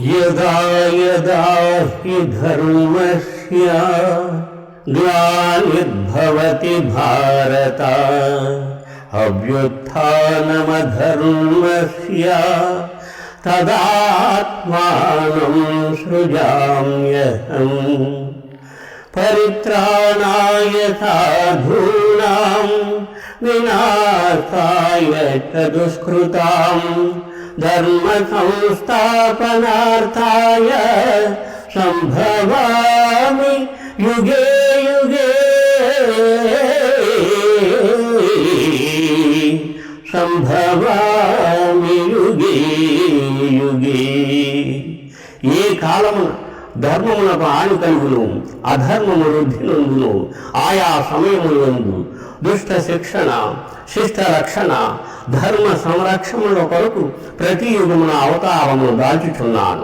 यदा यदा हि धर्मस्य ग्लानिर्भवति भारत। अभ्युत्थानमधर्मस्य तदात्मानम् सृजाम्यहम्। परित्राणाय साधूनाम् विनाशाय च दुष्कृताम्। ధర్మ సంస్థాపనార్థాయ సంభవామి యుగే యుగే సంభవామి యుగే యుగే ఏ కాలమున ధర్మమునకు హాని కలుగును అధర్మము వృద్ధి నందును ఆయా సమయములందు దుష్ట శిక్షణ శిష్ట రక్షణ ధర్మ సంరక్షణల కొరకు ప్రతి యుగమున అవతారమును దాల్చుచున్నాను.